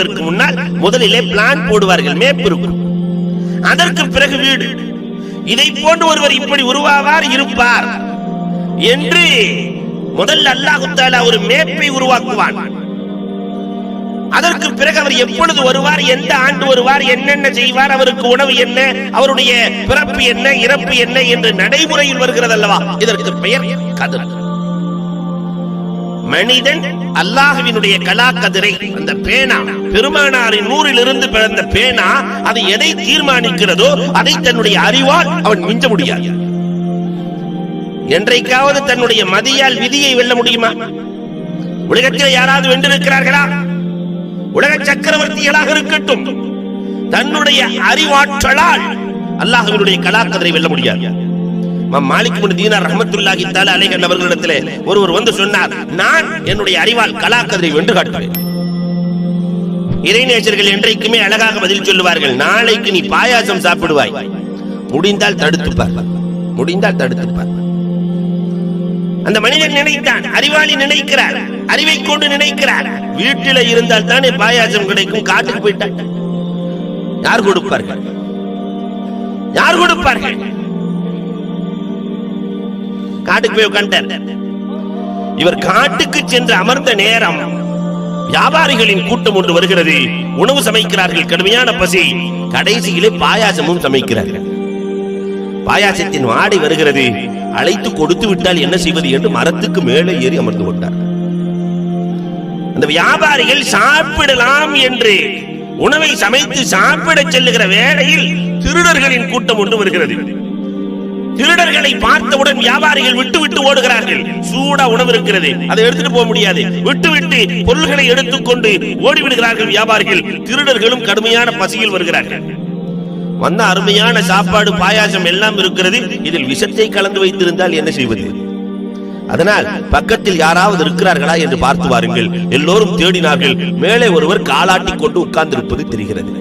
அதற்கு முன்னால் முதலிலே பிளான் போடுவார்கள் மேப் இருக்கும். அதற்கு பிறகு வீடு. இதை போன்று ஒருவர் இப்படி உருவாவார் இருப்பார். என்று முதல் அல்லாஹு தாலா ஒரு மேப்பை உருவாக்குவான். அதற்கு பிறகு அவர் எப்பொழுது வருவார் எந்த ஆண்டு வருவார் என்னென்ன செய்வார் அவருக்கு உணவு என்ன அவருடைய பிறப்பு என்ன இறப்பு என்ன என்று நடைமுறையில் வருகிறது அல்லவா இதற்கு பெயர் கதிர். மனிதன் அல்லாஹுவினுடைய கலாக்கதிரை அந்த பேனா பெருமானாரின் நூறிலிருந்து பிறந்த பேனா அது எதை தீர்மானிக்கிறதோ அதை தன்னுடைய அறிவால் அவன் மிஞ்ச முடியாது. என்றைக்காவது தன்னுடைய மதியால் விதியை வெல்ல முடியுமா? உலகத்தில் யாராவது வென்றிருக்கிறார்களா? உலக சக்கரவர்த்திகளாக இருக்கட்டும். தன்னுடைய அறிவாற்றலால் அல்லாஹுவினுடைய கலாக்கதிரை வெல்ல முடியாது. மாலிக் பின் தீனார் ரஹ்மத்துல்லாஹி அலைஹி அவர்களிடத்திலே ஒருவர் வந்து சொன்னார் நான் என்னுடைய அறிவால் கலாக்கதிரை வென்று காட்டுவேன். இறைநேசர்கள் என்றைக்குமே அழகாக பதில் சொல்லுவார்கள் நாளைக்கு நீ பாயாசம் சாப்பிடுவாய். முடிந்தால் தடுத்துப்பார் முடிந்தால் தடுத்துப்பார் அந்த மனிதன் நினைத்தான் அறிவாளி நினைக்கிறார் அறிவை கொண்டு நினைக்கிறார். வீட்டில இருந்தால் தானே பாயாசம் கிடைக்கும் காட்டுக்கு போயிட்டான். யார் கொடுப்பார்கள்? யார் கொடுப்பார்கள்? காட்டுக்கு போய் உட்கார்ந்தார் இவர் காட்டுக்கு சென்று அமர்ந்த நேரம் வியாபாரிகளின் கூட்டம் ஒன்று வருகிறது. உணவு சமைக்கிறார்கள். கடுமையான பசி. கடைசியிலே பாயாசமும் சமைக்கிறார்கள் பாயாசத்தின் வாடை வருகிறது. அழைத்து கொடுத்து விட்டால் என்ன செய்வது என்று மரத்துக்கு மேலே ஏறி அமர்ந்து கொண்டார். அந்த வியாபாரிகள் சாப்பிடலாம் என்று உணவை சமைத்து சாப்பிட செல்லுகிற வேளையில் திருடர்களின் கூட்டம் ஒன்று வருகிறது. திருடர்களை பார்த்தவுடன் வியாபாரிகள் விட்டு விட்டு ஓடுகிறார்கள். சூடா உணவு இருக்கிறது. அதை எடுத்துட்டு போக முடியாது. விட்டு விட்டு பொருள்களை எடுத்துக்கொண்டு ஓடிவிடுகிறார்கள் வியாபாரிகள். திருடர்களும் கடுமையான பசியில் வருகிறார்கள். வந்த அருமையான சாப்பாடு பாயாசம் எல்லாம் இருக்கிறது. இதில் விஷத்தை கலந்து வைத்திருந்தால் என்ன செய்வது? அதனால் பக்கத்தில் யாராவது இருக்கிறார்களா என்று பார்த்து வாருங்கள். எல்லோரும் தேடினார்கள். மேலே ஒருவர் காலாட்டி கொண்டு உட்கார்ந்திருப்பது தெரிகிறது.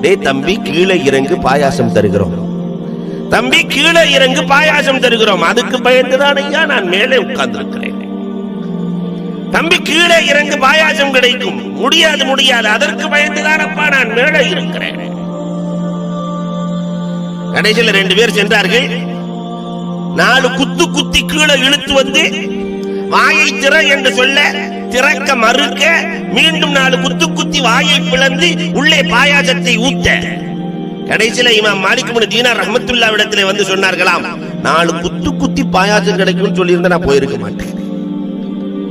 டே தம்பி கீழே இறங்கு பாயாசம் தருகிறோம். தம்பி கீழே இறங்கு பாயாசம் தருகிறோம். அதுக்கு பயந்துதான் ஐயா நான் மேலே உட்கார்ந்திருக்கிறேன். தம்பி கீழே இறங்கு பாயாசம் கிடைக்கும். முடியாது முடியாது. அதற்கு பயந்துதான் அப்பா நான் மேலே இருக்கிறேன். கடைசியில் ரெண்டு பேர் சென்றார்கள். நாலு குத்து குத்தி கீழே இழுத்து வந்து வாயை திற என்று சொல்ல திறக்க மறுக்க மீண்டும் நாலு குத்து குத்தி வாயை பிளந்து உள்ளே பாயாசத்தை ஊத்த. கடைசியில இமாம் மாலிக் முன் தீனா ரஹமத்துல்லா இடத்துல வந்து சொன்னார்களாம் நாலு குத்து குத்தி பாயாசம் கிடைக்கும்னு சொல்லியிருந்தா நான் போயிருக்க மாட்டேன்.